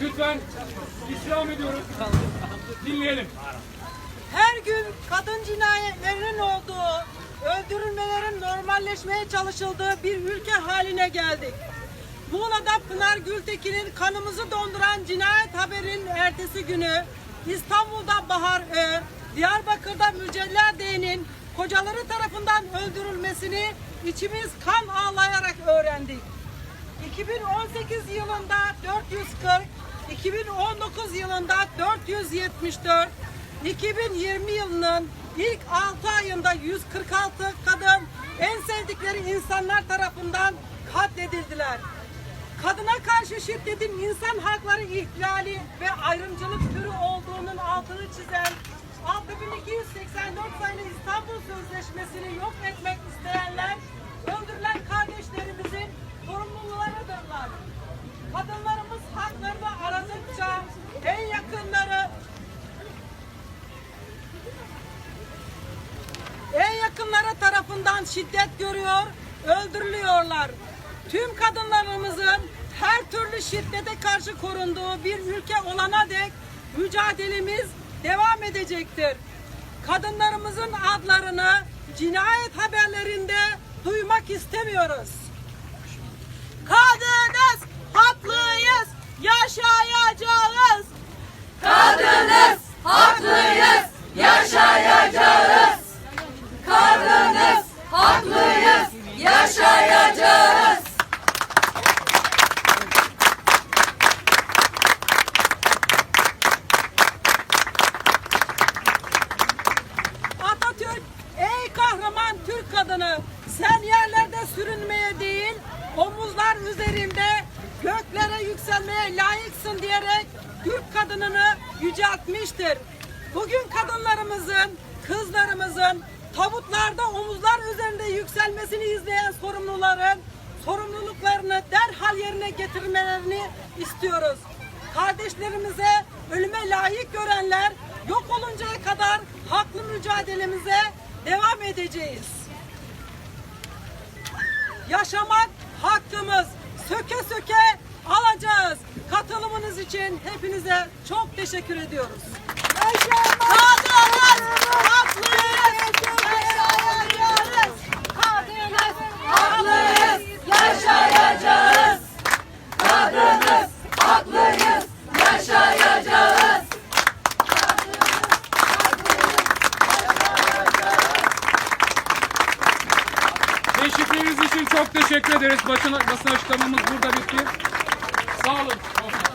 Lütfen istirham ediyoruz. Dinleyelim. Her gün kadın cinayetlerinin olduğu, öldürülmelerin normalleşmeye çalışıldığı bir ülke haline geldik. Muğla'da Pınar Gültekin'in kanımızı donduran cinayet haberinin ertesi günü, İstanbul'da Bahar Ö, Diyarbakır'da Mücella D'nin kocaları tarafından öldürülmesini içimiz kan ağlayarak öğrendik. 2018 yılında 440, 2019 yılında 474, 2020 yılının ilk 6 ayında 146 kadın en sevdikleri insanlar tarafından katledildiler. Kadına karşı şiddetin insan hakları ihlali ve ayrımcılık türü olduğunun altını çizen 6284 sayılı İstanbul Sözleşmesi'ni yok etmek isteyenler en yakınları tarafından şiddet görüyor, öldürülüyorlar. Tüm kadınlarımızın her türlü şiddete karşı korunduğu bir ülke olana dek mücadelemiz devam edecektir. Kadınlarımızın adlarını cinayet haberlerinde duymak istemiyoruz. Kadınız, haklıyız, yaşayacağız. Kadınız, haklıyız, yaşayacağız. Kadınız, haklıyız, yaşayacağız. Atatürk, ey kahraman Türk kadını, sen yerlerde sürünmeye değil, omuzlar üzerinde göklere yükselmeye layıksın diyerek Türk kadınını yüceltmiştir. Bugün kadınlarımızın, kızlarımızın tabutlarda omuzlar üzerinde yükselmesini izleyen sorumluların sorumluluklarını derhal yerine getirmelerini istiyoruz. Kardeşlerimize ölüme layık görenler yok oluncaya kadar haklı mücadelemize devam edeceğiz. Yaşamak hakkımız. Söke söke alacağız. Katılımınız için hepinize çok teşekkür ediyoruz. Kadınız haklıyız. Yaşayacağız. Kadınız Haklıyız, yaşayacağız. Kadınız, haklıyız, yaşayacağız. Teşvikleriiniz için çok teşekkür ederiz. Basın, basın açıklamamız burada bitti. Sağ olun.